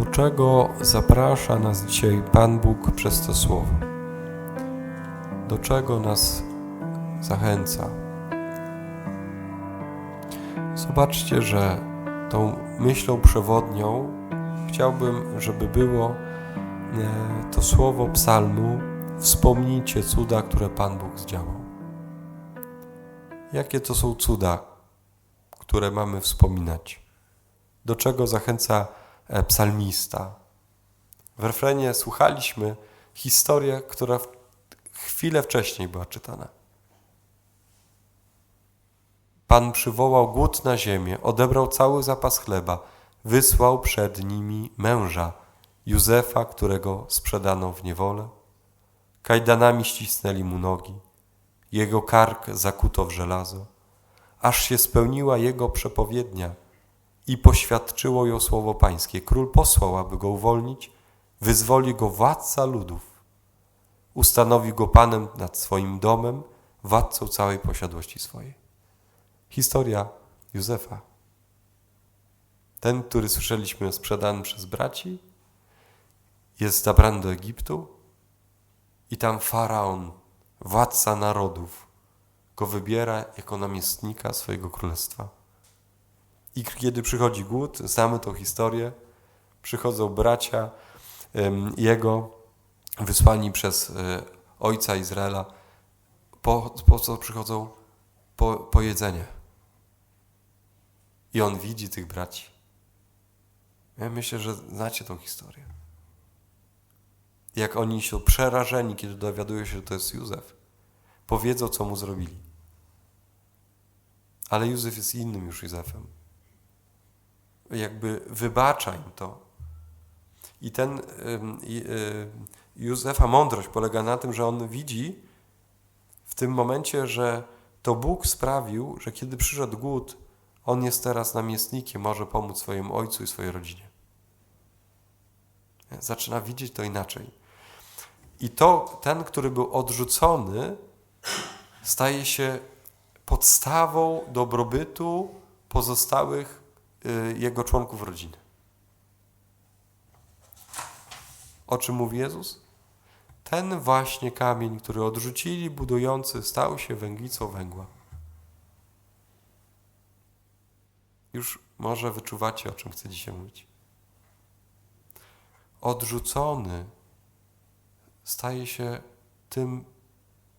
Do czego zaprasza nas dzisiaj Pan Bóg przez to słowo? Do czego nas zachęca? Zobaczcie, że tą myślą przewodnią chciałbym, żeby było e, to słowo psalmu Wspomnijcie cuda, które Pan Bóg zdziałał. Jakie to są cuda, które mamy wspominać? Do czego zachęca psalmista? W refrenie słuchaliśmy historię, która chwilę wcześniej była czytana. Pan przywołał głód na ziemię, odebrał cały zapas chleba, wysłał przed nimi męża, Józefa, którego sprzedano w niewolę. Kajdanami ścisnęli mu nogi, jego kark zakuto w żelazo, aż się spełniła jego przepowiednia i poświadczyło ją słowo pańskie. Król posłał, aby go uwolnić, wyzwoli go władca ludów. Ustanowi go panem nad swoim domem, władcą całej posiadłości swojej. Historia Józefa. Ten, który słyszeliśmy sprzedany przez braci, jest zabrany do Egiptu i tam faraon, władca narodów, go wybiera jako namiestnika swojego królestwa. I kiedy przychodzi głód, znamy tą historię, przychodzą bracia jego, wysłani przez e, ojca Izraela, po, po co przychodzą? Po, po jedzenie. I on widzi tych braci. Ja myślę, że znacie tą historię. Jak oni są przerażeni, kiedy dowiadują się, że to jest Józef. Powiedzą, co mu zrobili. Ale Józef jest innym już Józefem. Jakby wybacza im to. I ten y, Józefa mądrość polega na tym, że on widzi w tym momencie, że to Bóg sprawił, że kiedy przyszedł głód, on jest teraz namiestnikiem, może pomóc swojemu ojcu i swojej rodzinie. Zaczyna widzieć to inaczej. I to ten, który był odrzucony, staje się podstawą dobrobytu pozostałych jego członków rodziny. O czym mówi Jezus? Ten właśnie kamień, który odrzucili budujący, stał się węglicą węgła. Już może wyczuwacie, o czym chcę dzisiaj mówić. Odrzucony staje się tym,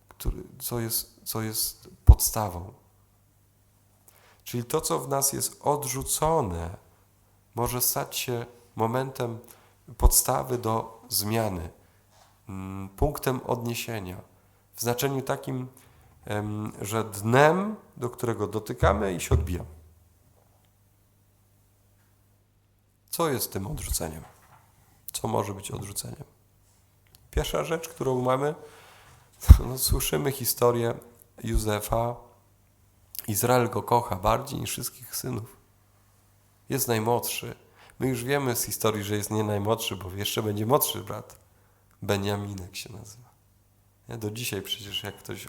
który, co, jest, co jest podstawą. Czyli to, co w nas jest odrzucone, może stać się momentem podstawy do zmiany, mm, punktem odniesienia, w znaczeniu takim, że dnem, do którego dotykamy i się odbijamy. Co jest tym odrzuceniem? Co może być odrzuceniem? Pierwsza rzecz, którą mamy, no, słyszymy historię Józefa. Izrael go kocha bardziej niż wszystkich synów. Jest najmłodszy. My już wiemy z historii, że jest nie najmłodszy, bo jeszcze będzie młodszy brat. Beniaminek się nazywa. Do dzisiaj przecież jak ktoś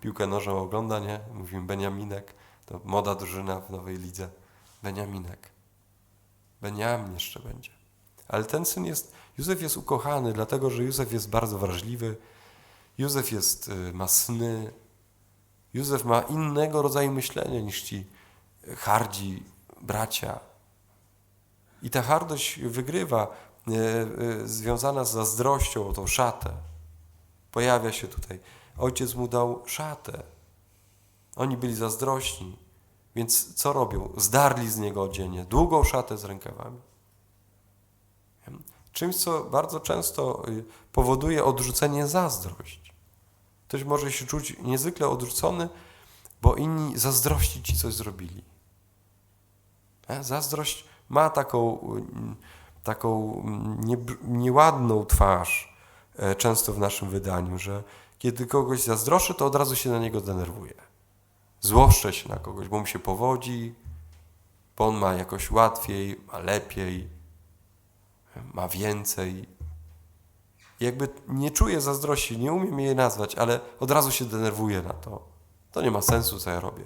piłkę nożą ogląda, nie? Mówimy Beniaminek, to moda drużyna w nowej lidze. Beniaminek. Beniamin jeszcze będzie. Ale ten syn jest, Józef jest ukochany, dlatego że Józef jest bardzo wrażliwy, Józef jest, y, ma sny, Józef ma innego rodzaju myślenia niż ci hardzi bracia. I ta hardość wygrywa, e, e, związana z zazdrością o tą szatę. Pojawia się tutaj. Ojciec mu dał szatę. Oni byli zazdrośni. Więc co robią? Zdarli z niego odzienie, długą szatę z rękawami. Czymś, co bardzo często y, powoduje odrzucenie zazdrość. Ktoś może się czuć niezwykle odrzucony, bo inni zazdrości ci coś zrobili. E, zazdrość ma taką, y, taką nie, nieładną twarz e, często w naszym wydaniu, że kiedy kogoś zazdroszy, to od razu się na niego denerwuje. Złoszczę się na kogoś, bo mu się powodzi, bo on ma jakoś łatwiej, ma lepiej, ma więcej. Jakby nie czuję zazdrości, nie umiem jej nazwać, ale od razu się denerwuję na to. To nie ma sensu, co ja robię.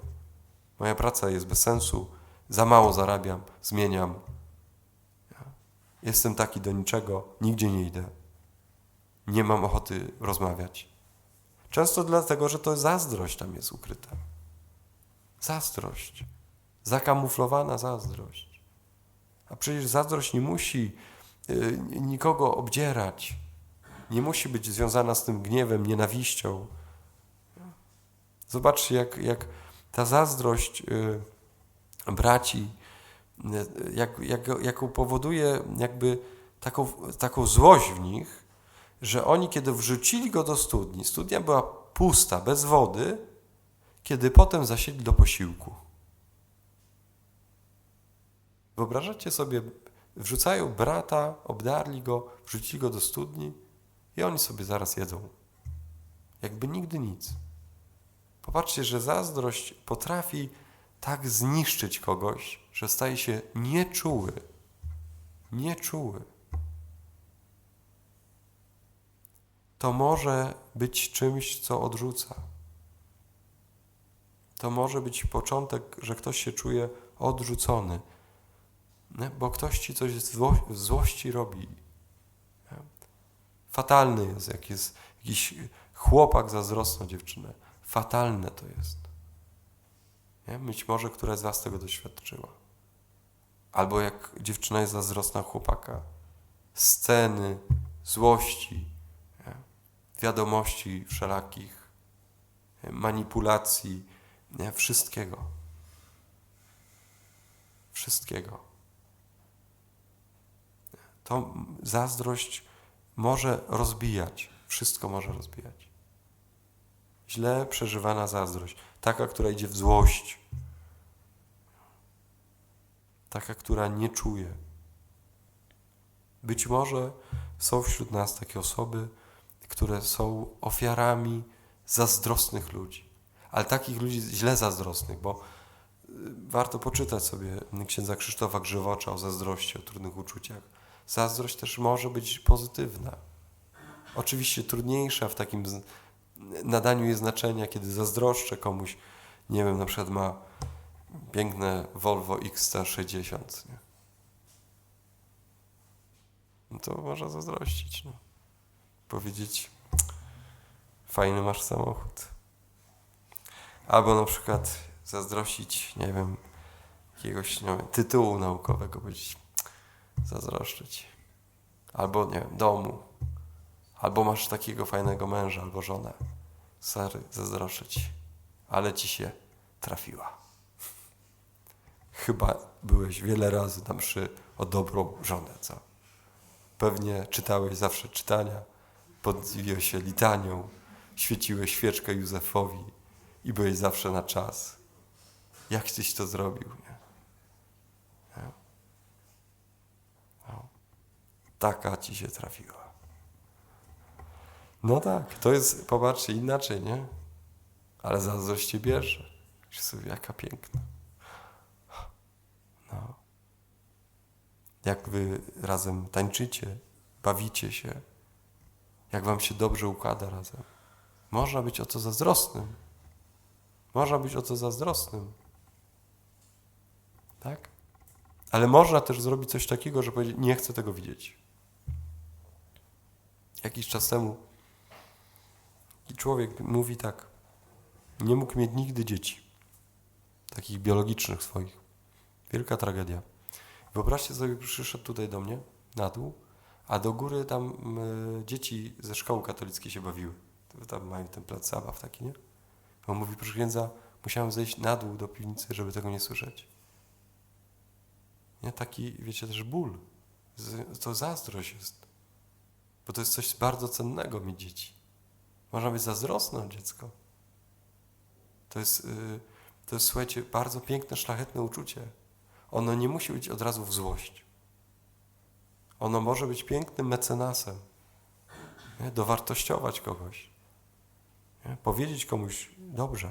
Moja praca jest bez sensu, za mało zarabiam, zmieniam. jestem taki do niczego, nigdzie nie idę. Nie mam ochoty rozmawiać. Często dlatego, że to zazdrość tam jest ukryta. Zazdrość. Zakamuflowana zazdrość. A przecież zazdrość nie musi y, nikogo obdzierać. Nie musi być związana z tym gniewem, nienawiścią. Zobaczcie, jak, jak ta zazdrość y, braci, y, jak, jak, jaką powoduje jakby taką, taką złość w nich, że oni, kiedy wrzucili go do studni, studnia była pusta, bez wody, kiedy potem zasiedli do posiłku. Wyobrażacie sobie, wrzucają brata, obdarli go, wrzucili go do studni i oni sobie zaraz jedzą. Jakby nigdy nic. Popatrzcie, że zazdrość potrafi tak zniszczyć kogoś, że staje się nieczuły. Nieczuły. To może być czymś, co odrzuca. To może być początek, że ktoś się czuje odrzucony, bo ktoś ci coś z złości robi. Fatalny jest, jak jest jakiś chłopak zazdrosna dziewczynę. Fatalne to jest. Nie? Być może któraś z Was tego doświadczyła. Albo jak dziewczyna jest zazdrosna chłopaka. Sceny, złości, nie? wiadomości wszelakich, manipulacji, nie? wszystkiego. Wszystkiego. To zazdrość może rozbijać. Wszystko może rozbijać źle przeżywana zazdrość, taka, która idzie w złość, taka, która nie czuje. Być może są wśród nas takie osoby, które są ofiarami zazdrosnych ludzi, ale takich ludzi źle zazdrosnych, bo y, warto poczytać sobie księdza Krzysztofa Grzywocza o zazdrości, o trudnych uczuciach. Zazdrość też może być pozytywna. Oczywiście trudniejsza w takim nadaniu jej znaczenia, kiedy zazdroszczę komuś, nie wiem, na przykład ma piękne Volvo XC60, nie? No to można zazdrościć, no. Powiedzieć, fajny masz samochód. Albo na przykład zazdrościć, nie wiem, jakiegoś nie wiem, tytułu naukowego, być zazdroszczyć. Albo, nie wiem, domu, Albo masz takiego fajnego męża albo żonę. Sary, zazdroszczyć, ale ci się trafiła. Chyba byłeś wiele razy na mszy o dobrą żonę, co? Pewnie czytałeś zawsze czytania, poddziwiłeś się litanią, świeciłeś świeczkę Józefowi i byłeś zawsze na czas. Jak tyś to zrobił, nie? Taka ci się trafiła. No tak, to jest, popatrzcie, inaczej, nie? Ale zazdrość cię bierze. sobie, jaka piękna. No. Jak wy razem tańczycie, bawicie się, jak wam się dobrze układa razem. Można być o to zazdrosnym. Można być o to zazdrosnym. Tak? Ale można też zrobić coś takiego, że powiedzieć, nie chcę tego widzieć. Jakiś czas temu i człowiek mówi tak, nie mógł mieć nigdy dzieci, takich biologicznych swoich. Wielka tragedia. Wyobraźcie sobie, przyszedł tutaj do mnie, na dół, a do góry tam y, dzieci ze szkoły katolickiej się bawiły. Tam mają ten plac zabaw taki, nie? On mówi, proszę księdza, musiałem zejść na dół do piwnicy, żeby tego nie słyszeć. Nie? Taki, wiecie, też ból. To zazdrość jest. Bo to jest coś bardzo cennego mieć dzieci. Można być zazdrosne o dziecko. To jest, yy, to jest, słuchajcie, bardzo piękne, szlachetne uczucie. Ono nie musi być od razu w złość. Ono może być pięknym mecenasem. Nie? Dowartościować kogoś. Nie? Powiedzieć komuś dobrze.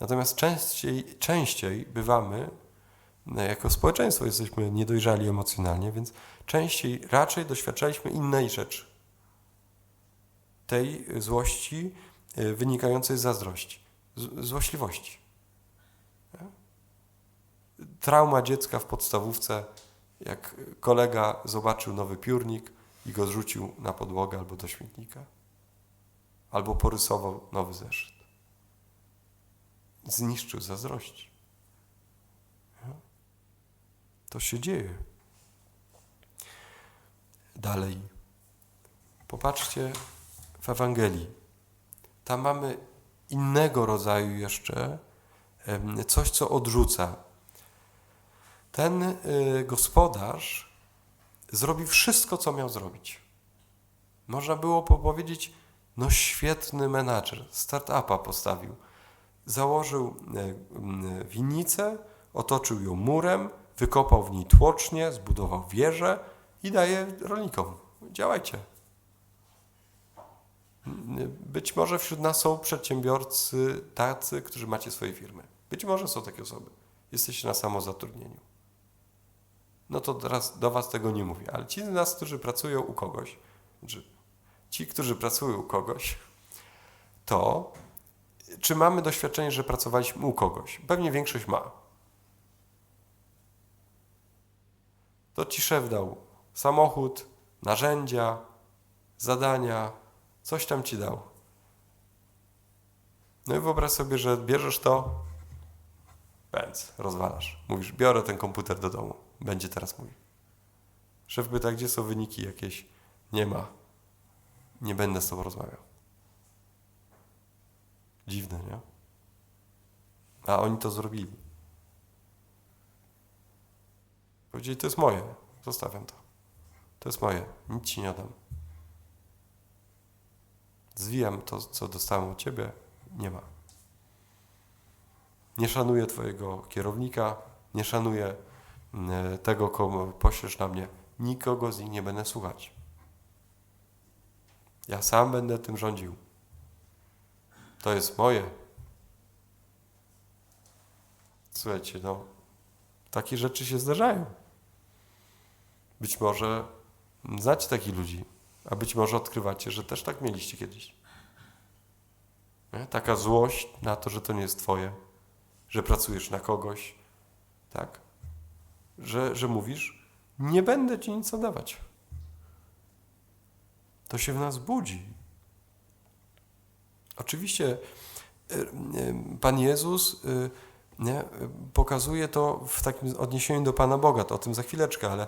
Natomiast częściej, częściej bywamy, jako społeczeństwo jesteśmy niedojrzali emocjonalnie, więc częściej raczej doświadczaliśmy innej rzeczy tej złości e, wynikającej z zazdrości, złośliwości. Trauma dziecka w podstawówce jak kolega zobaczył nowy piórnik i go zrzucił na podłogę albo do śmietnika, albo porysował nowy zeszyt. Zniszczył zazdrości. To się dzieje. Dalej. Popatrzcie w Ewangelii. Tam mamy innego rodzaju jeszcze coś, co odrzuca. Ten y, gospodarz zrobił wszystko, co miał zrobić. Można było powiedzieć, no świetny menadżer, start-upa postawił. Założył y, winnicę, otoczył ją murem, wykopał w niej tłocznie, zbudował wieżę i daje rolnikom. Działajcie. Być może wśród nas są przedsiębiorcy tacy, którzy macie swoje firmy. Być może są takie osoby. Jesteście na samozatrudnieniu. No to teraz do Was tego nie mówię, ale ci z nas, którzy pracują u kogoś, znaczy ci, którzy pracują u kogoś, to czy mamy doświadczenie, że pracowaliśmy u kogoś? Pewnie większość ma. To ci szef dał samochód, narzędzia, zadania, coś tam ci dał. No i wyobraź sobie, że bierzesz to, pędz, rozwalasz. Mówisz, biorę ten komputer do domu, będzie teraz mój. Szef pyta, gdzie są wyniki jakieś? Nie ma. Nie będę z tobą rozmawiał. Dziwne, nie? A oni to zrobili. Powiedzieli, to jest moje, zostawiam to. To jest moje, nic ci nie dam. Zwijam to, co dostałem od ciebie, nie ma. Nie szanuję twojego kierownika, nie szanuję mm, tego, komu poślesz na mnie. Nikogo z nich nie będę słuchać. Ja sam będę tym rządził. To jest moje. Słuchajcie, no, takie rzeczy się zdarzają. Być może znacie takich ludzi, a być może odkrywacie, że też tak mieliście kiedyś. Nie? Taka złość na to, że to nie jest Twoje, że pracujesz na kogoś, tak? Że, że mówisz, nie będę Ci nic oddawać. To się w nas budzi. Oczywiście y, y, Pan Jezus y, nie, pokazuje to w takim odniesieniu do Pana Boga, to o tym za chwileczkę, ale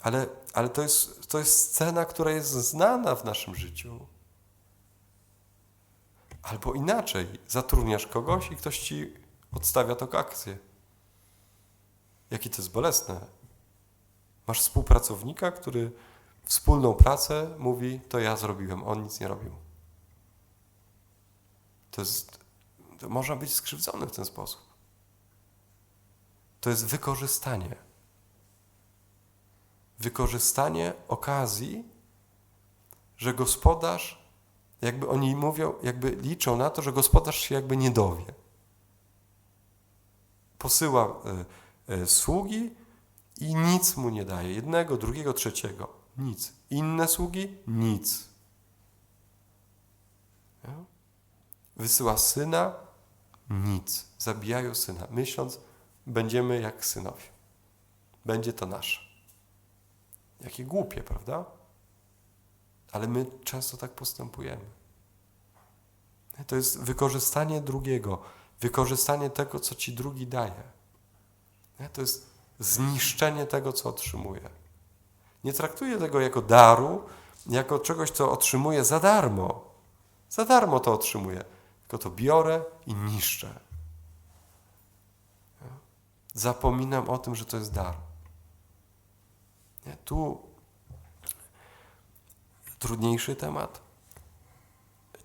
ale, ale to, jest, to jest scena, która jest znana w naszym życiu. Albo inaczej, zatrudniasz kogoś i ktoś ci odstawia to akcję. Jakie to jest bolesne. Masz współpracownika, który wspólną pracę mówi, to ja zrobiłem, on nic nie robił. To jest, to można być skrzywdzony w ten sposób. To jest wykorzystanie wykorzystanie okazji, że gospodarz, jakby oni mówią, jakby liczą na to, że gospodarz się jakby nie dowie. Posyła y, y, sługi i nic mu nie daje. Jednego, drugiego, trzeciego. Nic. Inne sługi? Nic. Wysyła syna? Nic. Zabijają syna, myśląc, będziemy jak synowie. Będzie to nasze. Jakie głupie, prawda? Ale my często tak postępujemy. To jest wykorzystanie drugiego, wykorzystanie tego, co ci drugi daje. To jest zniszczenie tego, co otrzymuje. Nie traktuję tego jako daru, jako czegoś, co otrzymuję za darmo. Za darmo to otrzymuję, tylko to biorę i niszczę. Zapominam o tym, że to jest dar. Tu trudniejszy temat.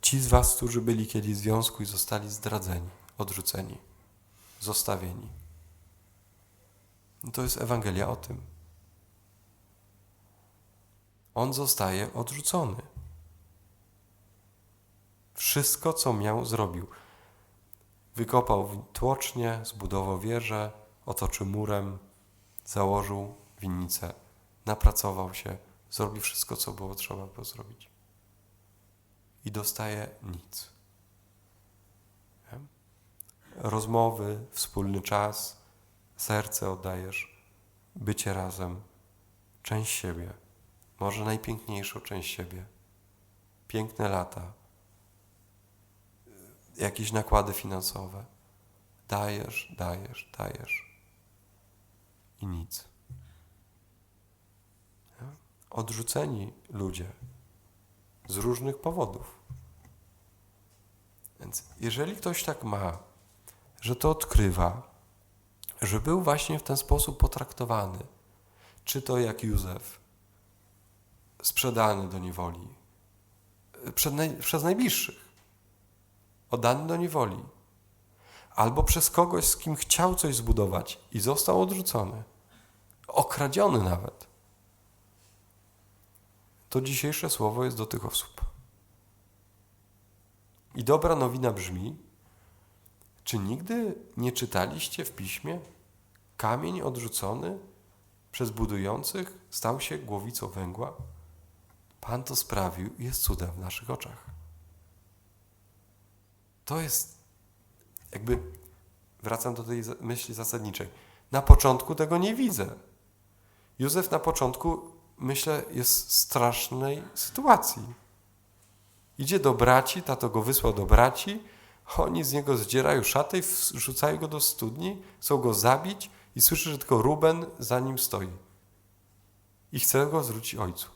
Ci z Was, którzy byli kiedyś w związku i zostali zdradzeni, odrzuceni, zostawieni. To jest Ewangelia o tym. On zostaje odrzucony. Wszystko, co miał, zrobił. Wykopał tłocznie, zbudował wieżę, otoczył murem, założył winnicę napracował się, zrobił wszystko, co było trzeba było zrobić. I dostaje nic. Rozmowy, wspólny czas, serce oddajesz, bycie razem, część siebie, może najpiękniejszą część siebie, piękne lata, jakieś nakłady finansowe. Dajesz, dajesz, dajesz i nic. Odrzuceni ludzie z różnych powodów. Więc jeżeli ktoś tak ma, że to odkrywa, że był właśnie w ten sposób potraktowany, czy to jak Józef, sprzedany do niewoli, naj, przez najbliższych, oddany do niewoli, albo przez kogoś, z kim chciał coś zbudować i został odrzucony, okradziony nawet. To dzisiejsze słowo jest do tych osób. I dobra nowina brzmi: czy nigdy nie czytaliście w piśmie? Kamień odrzucony przez budujących stał się głowicą węgła? Pan to sprawił i jest cudem w naszych oczach. To jest jakby, wracam do tej myśli zasadniczej. Na początku tego nie widzę. Józef na początku, myślę, jest strasznej sytuacji. Idzie do braci, tato go wysłał do braci, oni z niego zdzierają szatę i wrzucają go do studni, chcą go zabić i słyszy, że tylko Ruben za nim stoi. I chce go zwrócić ojcu.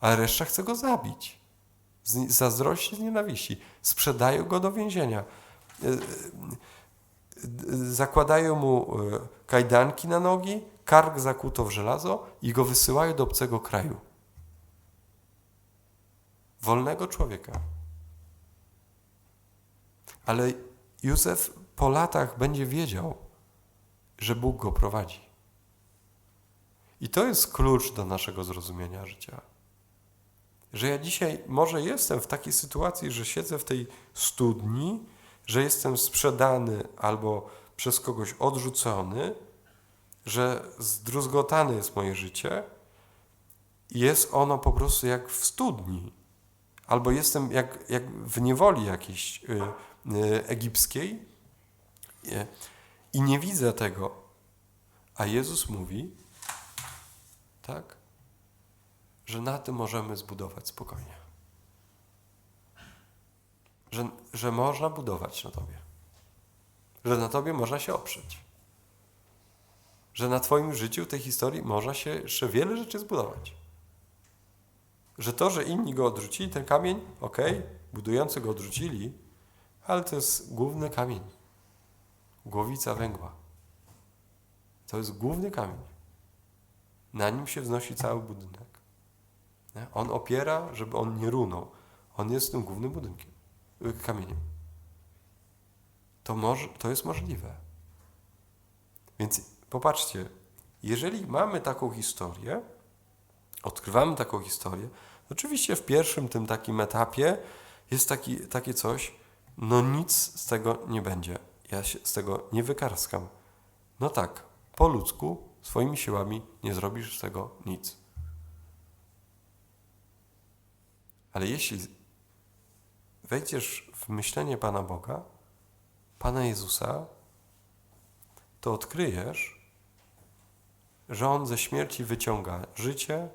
Ale reszta chce go zabić. Zazdrości, z nienawiści. Sprzedają go do więzienia. E, e, zakładają mu e, kajdanki na nogi, kark zakuto w żelazo i go wysyłają do obcego kraju. Wolnego człowieka. Ale Józef po latach będzie wiedział, że Bóg go prowadzi. I to jest klucz do naszego zrozumienia życia. Że ja dzisiaj może jestem w takiej sytuacji, że siedzę w tej studni, że jestem sprzedany albo przez kogoś odrzucony, że zdruzgotane jest moje życie jest ono po prostu jak w studni. Albo jestem jak, jak w niewoli jakiejś. Yy, Y, egipskiej i nie widzę tego. A Jezus mówi, tak, że na tym możemy zbudować spokojnie. Że, że można budować na Tobie. Że na Tobie można się oprzeć. Że na Twoim życiu, tej historii, można się jeszcze wiele rzeczy zbudować. Że to, że inni go odrzucili, ten kamień, ok, budujący go odrzucili, ale to jest główny kamień. Głowica węgła. To jest główny kamień. Na nim się wznosi cały budynek. On opiera, żeby on nie runął. On jest tym głównym budynkiem, y, kamieniem. To, może, to jest możliwe. Więc popatrzcie, jeżeli mamy taką historię, odkrywamy taką historię, oczywiście w pierwszym tym takim etapie jest taki, takie coś, no nic z tego nie będzie. Ja się z tego nie wykarskam. No tak, po ludzku, swoimi siłami nie zrobisz z tego nic. Ale jeśli wejdziesz w myślenie Pana Boga, Pana Jezusa, to odkryjesz, że On ze śmierci wyciąga życie,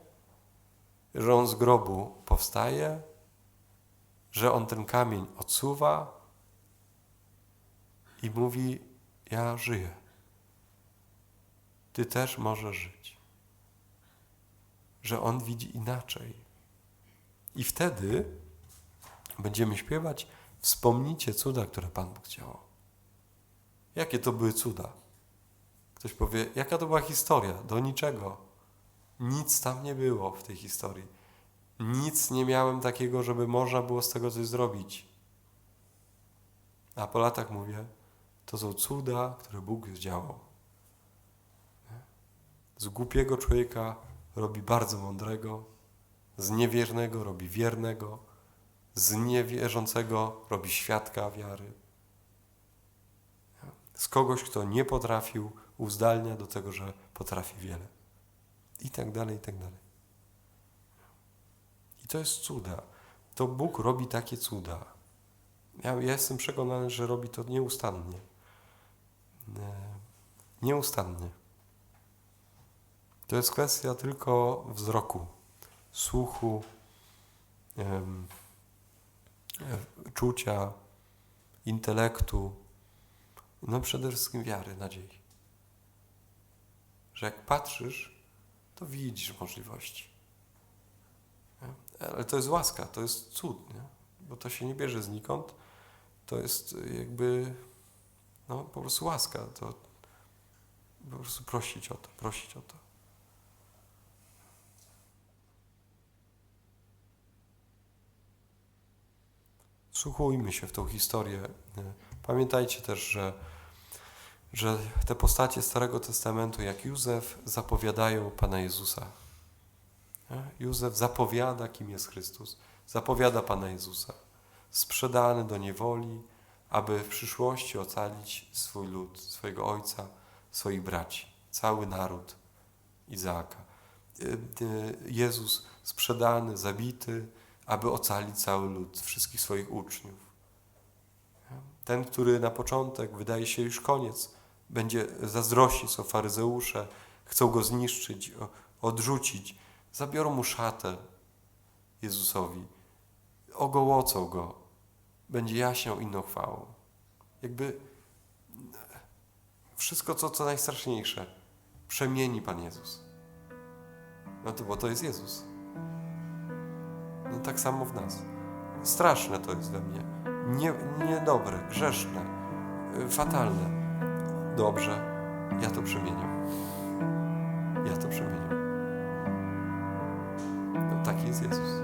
że On z grobu powstaje, że on ten kamień odsuwa i mówi: Ja żyję. Ty też możesz żyć. Że on widzi inaczej. I wtedy będziemy śpiewać: Wspomnijcie cuda, które Pan Bóg. Jakie to były cuda? Ktoś powie, jaka to była historia? Do niczego. Nic tam nie było w tej historii nic nie miałem takiego, żeby można było z tego coś zrobić. A po latach mówię, to są cuda, które Bóg zdziałał. Z głupiego człowieka robi bardzo mądrego, z niewiernego robi wiernego, z niewierzącego robi świadka wiary. Z kogoś, kto nie potrafił, uzdalnia do tego, że potrafi wiele. I tak dalej, i tak dalej. I to jest cuda. To Bóg robi takie cuda. Ja, ja jestem przekonany, że robi to nieustannie. E, nieustannie. To jest kwestia tylko wzroku, słuchu, e, czucia, intelektu, no przede wszystkim wiary, nadziei. Że jak patrzysz, to widzisz możliwości. Ale to jest łaska, to jest cud, nie? bo to się nie bierze znikąd. To jest jakby no, po prostu łaska. To po prostu prosić o to, prosić o to. Wsłuchujmy się w tą historię. Pamiętajcie też, że, że te postacie Starego Testamentu, jak Józef, zapowiadają Pana Jezusa. Józef zapowiada, kim jest Chrystus. Zapowiada Pana Jezusa. Sprzedany do niewoli, aby w przyszłości ocalić swój lud, swojego ojca, swoich braci, cały naród Izaaka. Jezus sprzedany, zabity, aby ocalić cały lud, wszystkich swoich uczniów. Ten, który na początek wydaje się już koniec, będzie zazdrościć, są faryzeusze, chcą go zniszczyć, odrzucić, zabiorą mu szatę Jezusowi, ogołocą go, będzie jaśniał inną chwałą. Jakby wszystko, co, co najstraszniejsze, przemieni Pan Jezus. No to bo to jest Jezus. No tak samo w nas. Straszne to jest we mnie. Nie, niedobre, grzeszne, fatalne. Dobrze, ja to przemieniam. Ja to przemieniam. No taki jest Jezus.